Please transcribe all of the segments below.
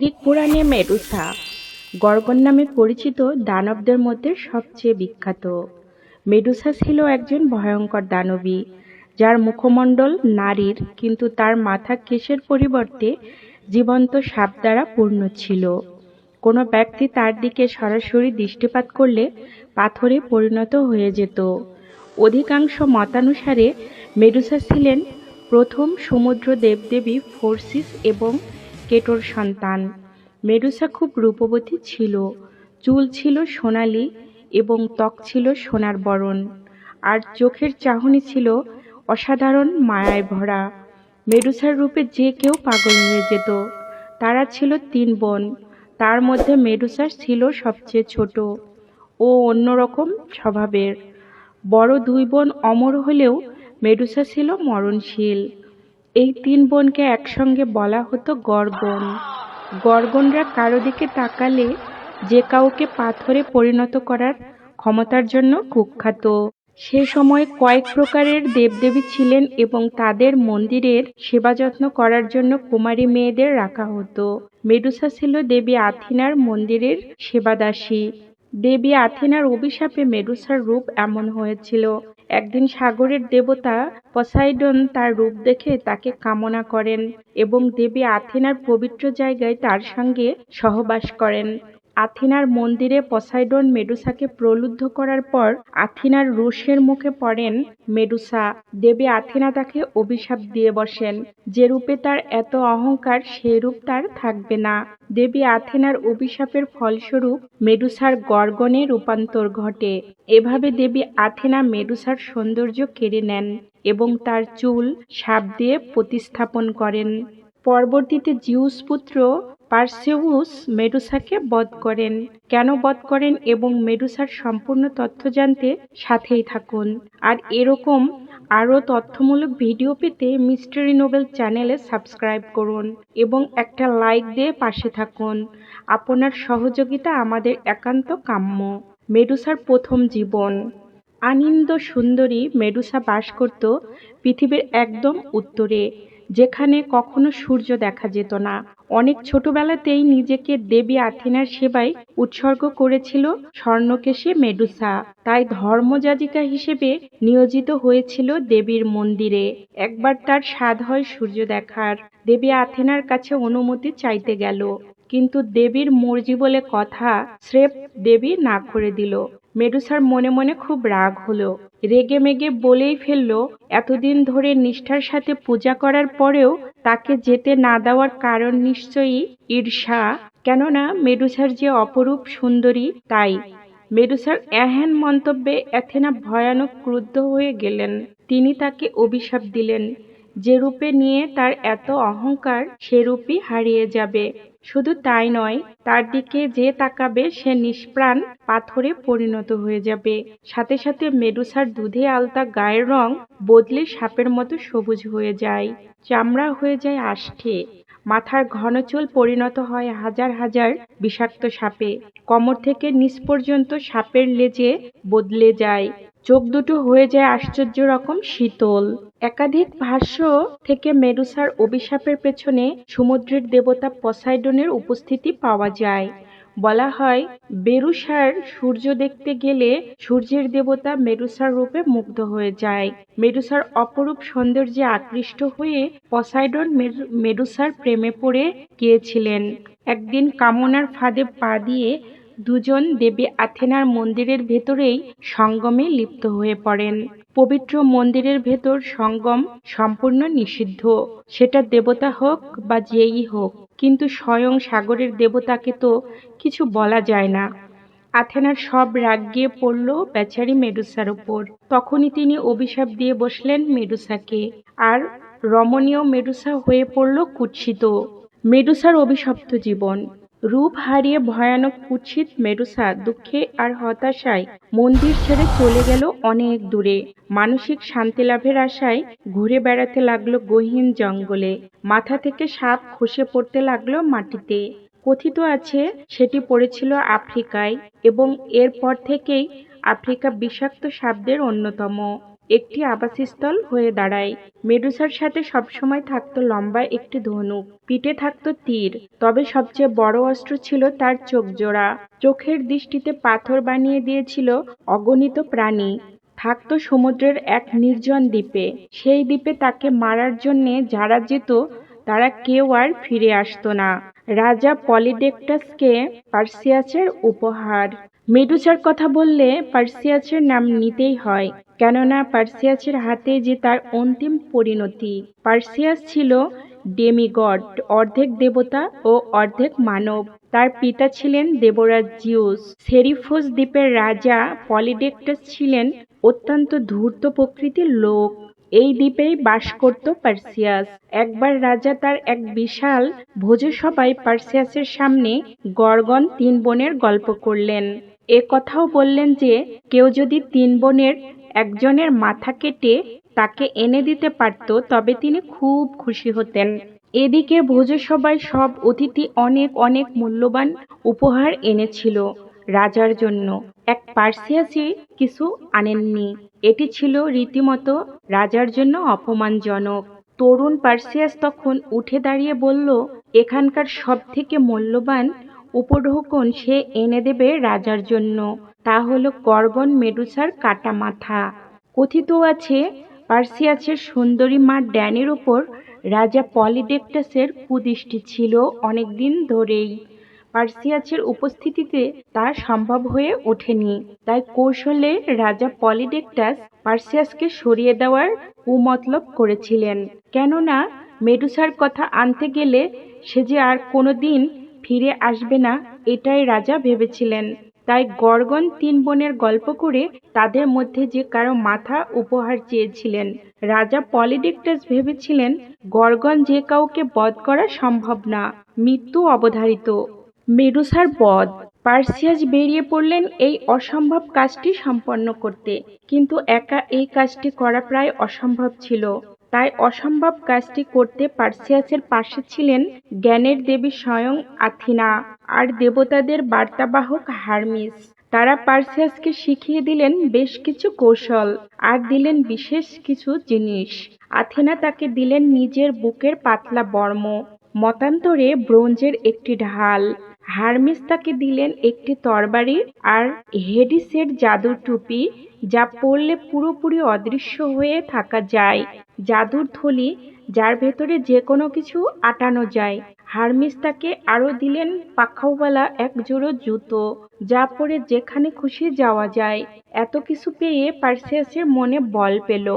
Greek পুরাণে Medusa gorgon নামে পরিচিত দানবদের মধ্যে সবচেয়ে বিখ্যাত। মেডুসা ছিল একজন ভয়ঙ্কর দানবী, যার মুখমণ্ডল নারীর, কিন্তু তার মাথা কেশের পরিবর্তে জীবন্ত সাপ দ্বারা পূর্ণ ছিল। কোনো ব্যক্তি তার দিকে সরাসরি দৃষ্টিপাত করলে পাথরে পরিণত হয়ে যেত। অধিকাংশ মতানুসারে মেডুসা ছিলেন প্রথম সমুদ্র দেবদেবী ফোর্সিস এবং কেটোর সন্তান। মেডুসা খুব রূপবতী ছিল। চুল ছিল সোনালি এবং ত্বক ছিল সোনার বরণ। আর চোখের চাহনি ছিল অসাধারণ মায়ায় ভরা। মেডুসার রূপে যে কেউ পাগল হয়ে যেত। তারা ছিল তিন বোন। তার মধ্যে মেডুসা ছিল সবচেয়ে ছোট। ও অন্যরকম স্বভাবের। বড় দুই বোন অমর হলেও মেডুসা ছিল মরণশীল। এই তিন বোনকে একসঙ্গে বলা হতো গর্গন। গর্গনরা কারও দিকে তাকালে যে কাউকে পাথরে পরিণত করার ক্ষমতার জন্য কুখ্যাত। সে সময় কয়েক প্রকারের দেবদেবী ছিলেন এবং তাদের মন্দিরের সেবা যত্ন করার জন্য কুমারী মেয়েদের রাখা হতো। মেডুসা ছিল দেবী আথিনার মন্দিরের সেবাদাসী। দেবী আথিনার অভিশাপে মেডুসার রূপ এমন হয়েছিল একদিন সাগরের দেবতা পসাইডন তার রূপ দেখে তাকে কামনা করেন এবং দেবী আথেনার পবিত্র জায়গায় তার সঙ্গে সহবাস করেন। আথিনার মন্দিরে পসাইডন মেডুসাকে প্রলুব্ধ করার পর আথিনার রোষের মুখে পড়েন মেডুসা। দেবী আথিনা তাকে অভিশাপ দিয়ে বসেন। যে রূপে তার এত অহংকার, সেই রূপ তার থাকবে না। দেবী আথেনার অভিশাপের ফলস্বরূপ মেডুসার গর্গনে রূপান্তর ঘটে। এভাবে দেবী আথেনা মেডুসার সৌন্দর্য কেড়ে নেন এবং তার চুল, সাপ দিয়ে প্রতিস্থাপন করেন। পরবর্তীতে জিউস পুত্র পার্সেউস মেডুসাকে বধ করেন। কেন বধ করেন এবং মেডুসার সম্পূর্ণ তথ্য জানতে সাথেই থাকুন। আর এরকম আরও তথ্যমূলক ভিডিও পেতে মিস্টারি নোবেল চ্যানেলে সাবস্ক্রাইব করুন এবং একটা লাইক দিয়ে পাশে থাকুন। আপনার সহযোগিতা আমাদের একান্ত কাম্য। মেডুসার প্রথম জীবন। আনন্দ সুন্দরী মেডুসা বাস করত পৃথিবীর একদম উত্তরে, যেখানে কখনো সূর্য দেখা যেত না। অনেক ছোটবেলাতেই নিজেকে দেবী আথিনার সেবায় উৎসর্গ করেছিল স্বর্ণকেশী মেডুসা। তাই ধর্মযাজিকা হিসেবে নিয়োজিত হয়েছিল দেবীর মন্দিরে। একবার তার স্বাদ হয় সূর্য দেখার। দেবী আথেনার কাছে অনুমতি চাইতে গেল। কিন্তু দেবীর মর্জি বলে কথা স্রেফ দেবী না করে দিল। মেডুসার মনে মনে খুব রাগ হলো। রেগে মেগে বলেই ফেলল, এতদিন ধরে নিষ্ঠার সাথে পূজা করার পরেও তাকে যেতে না দেওয়ার কারণ নিশ্চয়ই ঈর্ষা। কেননা মেডুসার যে অপরূপ সুন্দরী, তাই। মেডুসার এহেন মন্তব্যে অ্যাথেনা ভয়ানক ক্রুদ্ধ হয়ে গেলেন। তিনি তাকে অভিশাপ দিলেন। যে রূপে নিয়ে তার এত অহংকার, সে রূপই হারিয়ে যাবে। শুধু তাই নয়, তার দিকে যে তাকাবে, সে নিষ্প্রাণ পাথরে পরিণত হয়ে যাবে। সাথে সাথে মেডুসার দুধে আলতা গায়ের রং বদলে সাপের মতো সবুজ হয়ে যায়। চামড়া হয়ে যায় আষ্ঠে মাথার ঘন চুল পরিণত হয় হাজার হাজার বিষাক্ত সাপে। কমর থেকে নিচ পর্যন্ত সাপের লেজে বদলে যায়। চোখ দুটো হয়ে যায় আশ্চর্য রকম শীতল। একাধিক ভাষ্য থেকে মেরুসার অভিশাপের পেছনে সমুদ্রের দেবতা পসাইডনের উপস্থিতি পাওয়া যায়। বলা হয়, বেরুসার সূর্য দেখতে গেলে সূর্যের দেবতা মেরুসার রূপে মুগ্ধ হয়ে যায়। মেরুসার অপরূপ সৌন্দর্যে আকৃষ্ট হয়ে পসাইডন মেরুসার প্রেমে পড়ে গিয়েছিলেন। একদিন কামনার ফাঁদে পা দিয়ে দুজন দেবী আথেনার মন্দিরের ভেতরেই সঙ্গমে লিপ্ত হয়ে পড়েন। পবিত্র মন্দিরের ভেতর সঙ্গম সম্পূর্ণ নিষিদ্ধ। সেটা দেবতা হোক বা যেই হোক কিন্তু স্বয়ং সাগরের দেবতাকে তো কিছু বলা যায় না। আথেনার সব রাগ গিয়ে পড়ল বেচারি মেডুসার ওপর তখনই তিনি অভিশাপ দিয়ে বসলেন মেডুসাকে। আর রমণীয় মেডুসা হয়ে পড়ল কুৎসিত। মেডুসার অভিশপ্ত জীবন। রূপ হারিয়ে ভয়ানক কুৎসিত মেডুসা দুঃখে আর হতাশায় মন্দির ছেড়ে চলে গেল অনেক দূরে। মানসিক শান্তি লাভের আশায় ঘুরে বেড়াতে লাগল গহীন জঙ্গলে। মাথা থেকে সাপ খসে পড়তে লাগল মাটিতে। কথিত আছে, সেটি পড়েছিল আফ্রিকায় এবং এরপর থেকেই আফ্রিকা বিষাক্ত সাপদের অন্যতম। একটি আবাসস্থল হয়ে দাঁড়ায়। মেডুসার সাথে সবসময় থাকতো লম্বা একটি ধনুক পিঠে থাকতো তীর, তবে সবচেয়ে বড় অস্ত্র ছিল তার চোখ জোড়া। চোখের দৃষ্টিতে পাথর বানিয়ে দিয়েছিল অগণিত প্রাণী। থাকতো সমুদ্রের এক নির্জন দ্বীপে। সেই দ্বীপে তাকে মারার জন্যে যারা যেত, তারা কেউ আর ফিরে আসতো না। রাজা পলিডেক্টাসকে পার্সিয়াসের উপহার। মেডুসার কথা বললে পার্সিয়াসের নাম নিতেই হয়। কেননা পার্সিয়াসের হাতে যে তার অন্তিম পরিণতি। পার্সিয়াস ছিল ডেমিগড, অর্ধেক দেবতা ও অর্ধেক মানব। তার পিতা ছিলেন দেবরাজ জিউস। সেরিফোস দ্বীপের রাজা পলিডেক্টাস ছিলেন অত্যন্ত ধূর্ত প্রকৃতির লোক। এই দ্বীপেই বাস করত পার্সিয়াস। একবার রাজা তার এক বিশাল ভোজসভায় পার্সিয়াসের সামনে গর্গন তিন বোনের গল্প করলেন। এ কথাও বললেন যে, কেউ যদি তিন বোনের একজনের মাথা কেটে তাকে এনে দিতে পারত, তবে তিনি খুব খুশি হতেন। এদিকে ভোজসভায় সব অতিথি অনেক অনেক মূল্যবান উপহার এনেছিল রাজার জন্য। এক পার্সিয়াসি কিছু আনেননি। এটি ছিল রীতিমতো রাজার জন্য অপমানজনক। তরুণ পার্সিয়াস তখন উঠে দাঁড়িয়ে বলল, এখানকার সব থেকে মূল্যবান উপঢৌকন সে এনে দেবে রাজার জন্য। তা হলো গর্গন মেডুসার কাটা মাথা কথিত আছে, পার্সিয়াসের সুন্দরী মা ড্যানের ওপর রাজা পলিডেক্টাসের কুদৃষ্টি ছিল অনেকদিন ধরেই। পার্সিয়াসের উপস্থিতিতে তা সম্ভব হয়ে ওঠেনি। তাই কৌশলে রাজা পলিডেক্টাস পার্সিয়াসকে সরিয়ে দেওয়ার কুমতলব করেছিলেন। কেননা, মেডুসার কথা আনতে গেলে সে যে আর কোনো দিন ফিরে আসবে না, এটাই রাজা ভেবেছিলেন। তাই গর্গন তিন বোনের গল্প করে তাদের মধ্যে যে কারও মাথা উপহার চেয়েছিলেন। রাজা পলিডেক্টাস ভেবেছিলেন, গর্গন যে কাউকে বধ করা সম্ভব না, মৃত্যু অবধারিত। মেডুসার বধ। পার্সিয়াস বেরিয়ে পড়লেন এই অসম্ভব কাজটি সম্পন্ন করতে, কিন্তু একা এই কাজটি করা প্রায় অসম্ভব ছিল। তাই অসম্ভব কাজটি করতে পার্সিয়াসের পাশে ছিলেন জ্ঞানের দেবী স্বয়ং আথিনা আর দেবতাদের বার্তাবাহক হারমিস। তারা পার্সিয়াসকে শিখিয়ে দিলেন বেশ কিছু কৌশল আর দিলেন বিশেষ কিছু জিনিস। আথিনা তাকে দিলেন নিজের বুকের পাতলা বর্ম, মতান্তরে ব্রোঞ্জের একটি ঢাল। হারমিস তাকে দিলেন একটি তরবারি আর হেডিসের জাদুর টুপি, যা পরলে পুরোপুরি অদৃশ্য হয়ে থাকা যায়। জাদুর থলি, যার ভেতরে যে কোনো কিছু আটানো যায়। হারমিস তাকে আরও দিলেন পাখাওয়ালা এক জোড়ো জুতো, যা পরে যেখানে খুশি যাওয়া যায়। এত কিছু পেয়ে পার্সিয়াসের মনে বল পেল।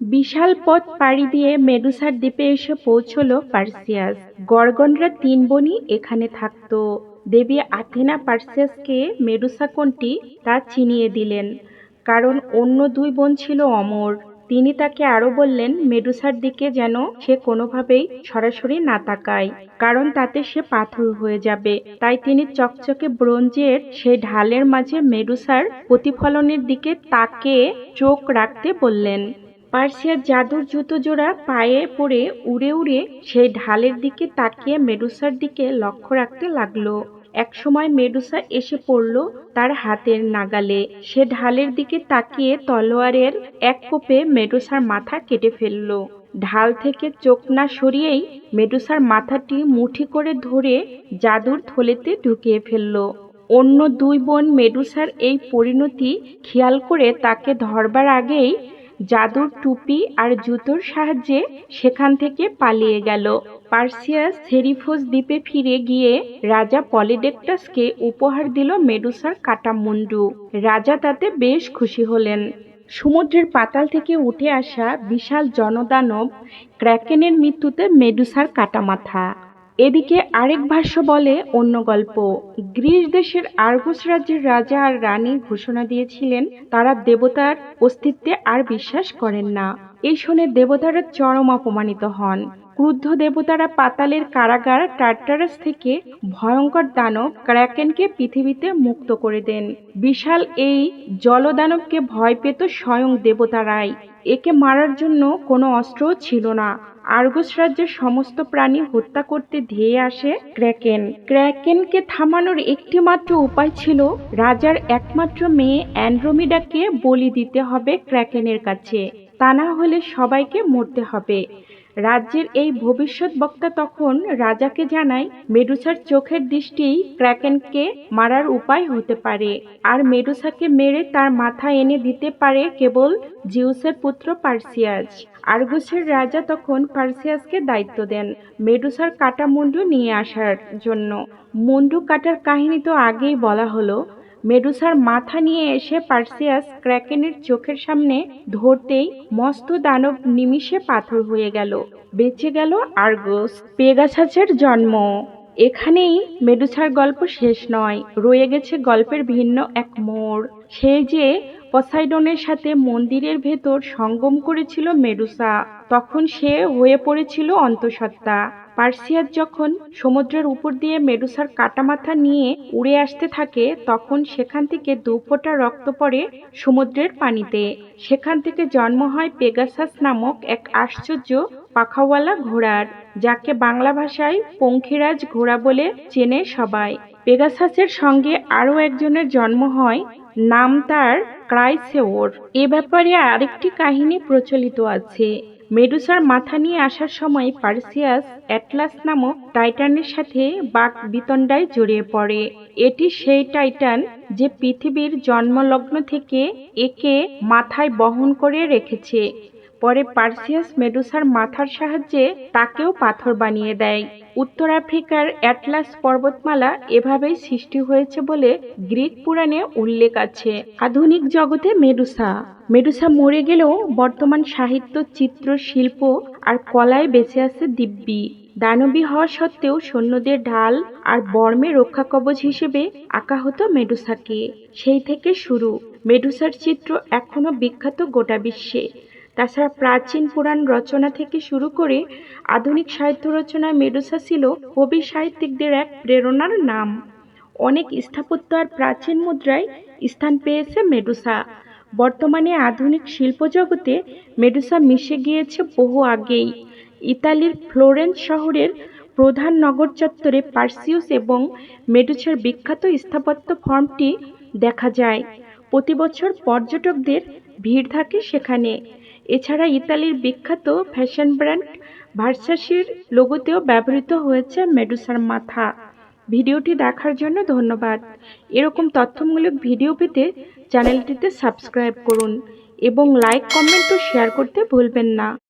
বিশাল পথ পাড়ি দিয়ে মেডুসার দ্বীপে এসে পৌঁছলো পার্সিয়াস। গর্গনরা তিন বোনই এখানে থাকতো। দেবী আথেনা পার্সিয়াসকে মেডুসা কোনটি তা চিনিয়ে দিলেন। কারণ অন্য দুই বোন ছিল অমর। তিনি তাকে আরও বললেন, মেডুসার দিকে যেন সে কোনোভাবেই সরাসরি না তাকায়, কারণ তাতে সে পাথর হয়ে যাবে। তাই তিনি চকচকে ব্রোঞ্জের সেই ঢালের মাঝে মেডুসার প্রতিফলনের দিকে তাকে চোখ রাখতে বললেন। পার্সিয়ার জাদুর জুতো জোড়া পায়ে পড়ে উড়ে উড়ে সেই ঢালের দিকে তাকিয়ে মেডুসার দিকে লক্ষ্য রাখতে লাগল। একসময় মেডুসা এসে পড়ল তার হাতের নাগালে। সে ঢালের দিকে তাকিয়ে তলোয়ারের এক কোপে মেডুসার মাথা কেটে ফেলল। ঢাল থেকে চোখ না সরিয়েই মেডুসার মাথাটি মুঠি করে ধরে জাদুর থলেতে ঢুকিয়ে ফেলল। অন্য দুই বোন মেডুসার এই পরিণতি খেয়াল করে তাকে ধরবার আগেই জাদুর টুপি আর জুতোর সাহায্যে সেখান থেকে পালিয়ে গেল। পার্সিয়াস সেরিফোস দ্বীপে ফিরে গিয়ে রাজা পলিডেক্টাসকে উপহার দিল মেডুসার কাটা মুন্ডু রাজা তাতে বেশ খুশি হলেন। সমুদ্রের পাতাল থেকে উঠে আসা বিশাল জনদানব ক্র্যাকেনের মৃত্যুতে মেডুসার কাটা মাথা এদিকে আরেক ভাষ্য বলে অন্য গল্প, গ্রিস দেশের আর্গুস রাজ্যের রাজা আর রানী ঘোষণা দিয়েছিলেন, তারা দেবতার অস্তিত্বে আর বিশ্বাস করেন না। এই শুনে দেবতারা চরম অপমানিত হন। ক্রুদ্ধ দেবতারা পাতালের কারাগার টার্টারাস থেকে ভয়ঙ্কর দানব ক্র্যাকেনকে পৃথিবীতে মুক্ত করে দেন। বিশাল এই জলদানবকে ভয় পেত স্বয়ং দেবতারাই। একে মারার জন্য কোনো অস্ত্রও ছিল না। আর্গস রাজ্যের সমস্ত প্রাণী হত্যা করতে ধেয়ে আসে ক্র্যাকেন। ক্র্যাকেনকে থামানোর একটিমাত্র উপায় ছিল রাজার একমাত্র মেয়ে অ্যান্ড্রোমিডাকে বলি দিতে হবে ক্র্যাকেনের কাছে। তা না হলে সবাইকে মরতে হবে। রাজ্যের এই ভবিষ্যৎ বক্তা তখন রাজাকে জানায় মেডুসার চোখের দৃষ্টিই ক্র্যাকেনকে মারার উপায় হতে পারে, আর মেডুসাকে মেরে তার মাথা এনে দিতে পারে কেবল জিউসের পুত্র পার্সিয়াস। আর্গুসের রাজা তখন পার্সিয়াসকে দায়িত্ব দেন মেডুসার কাটা মুন্ডু নিয়ে আসার জন্য। মুন্ডু কাটার কাহিনী তো আগেই বলা হলো মেডুসার মাথা নিয়ে এসে পার্সিয়াস ক্র্যাকেনের চোখের সামনে ধরতেই মস্ত দানব নিমিষে পাথর হয়ে গেল। বেঁচে গেল আর্গোস পেগাসাসের জন্ম। এখানেই মেডুসার গল্প শেষ নয়। রয়ে গেছে গল্পের ভিন্ন এক মোড়। সে যে পসাইডনের সাথে মন্দিরের ভেতর সঙ্গম করেছিল মেডুসা। তখন সে হয়ে পড়েছিল অন্তঃসত্ত্বা। পার্সিয়াস যখন সমুদ্রের উপর দিয়ে মেডুসার কাটা মাথা নিয়ে উড়ে আসতে থাকে, তখন সেখান থেকে দু ফোঁটা রক্ত পড়ে সমুদ্রের পানিতে। সেখান থেকে জন্ম হয় পেগাসাস নামক এক আশ্চর্য পাখাওয়ালা ঘোড়ার, যাকে বাংলা ভাষায় পঙ্খিরাজ ঘোড়া বলে চেনে সবাই। পেগাসাসের সঙ্গে আরও একজনের জন্ম হয়, নাম তার ক্রাইসেওর। এ ব্যাপারে আরেকটি কাহিনী প্রচলিত আছে। মেডুসার মাথা নিয়ে আসার সময় পার্সিয়াস অ্যাটলাস নামক টাইটানের সাথে বাক বিতণ্ডায় জড়িয়ে পড়ে। এটি সেই টাইটান যে পৃথিবীর জন্মলগ্ন থেকে একে মাথায় বহন করে রেখেছে। পরে পার্সিয়াস মেডুসার মাথার সাহায্যে তাকেও পাথর বানিয়ে দেয়। উত্তর আফ্রিকার অ্যাটলাস পর্বতমালা এভাবেই সৃষ্টি হয়েছে বলে গ্রিক পুরাণে উল্লেখ আছে। আধুনিক জগতে মেডুসা। মেডুসা মরে গেলেও বর্তমান সাহিত্য, চিত্র, শিল্প আর কলায় বেঁচে আছে দিব্যি। দানবী হওয়া সত্ত্বেও সৈন্যদের ঢাল আর বর্মে রক্ষা কবচ হিসেবে আঁকা হতো মেডুসাকে। সেই থেকে শুরু। মেডুসার চিত্র এখনও বিখ্যাত গোটা বিশ্বে। তাছাড়া প্রাচীন পুরাণ রচনা থেকে শুরু করে আধুনিক সাহিত্য রচনায় মেডুসা ছিল কবি সাহিত্যিকদের এক প্রেরণার নাম। অনেক স্থাপত্য আর প্রাচীন মুদ্রায় স্থান পেয়েছে মেডুসা। বর্তমানে আধুনিক শিল্প জগতে মেডুসা মিশে গিয়েছে বহু আগেই। ইতালির ফ্লোরেন্স শহরের প্রধান নগর চত্বরে পার্সিউস এবং মেডুসার বিখ্যাত স্থাপত্য ফর্মটি দেখা যায়। প্রতি বছর পর্যটকদের ভিড় থাকে সেখানে। এছাড়া ইতালির বিখ্যাত ফ্যাশন ব্র্যান্ড ভার্সাসির লোগোতেও ব্যবহৃত হয়েছে মেডুসার মাথা। ভিডিওটি দেখার জন্য ধন্যবাদ। এরকম তথ্যমূলক ভিডিও পেতে চ্যানেলটিতে সাবস্ক্রাইব করুন এবং লাইক, কমেন্ট ও শেয়ার করতে ভুলবেন না।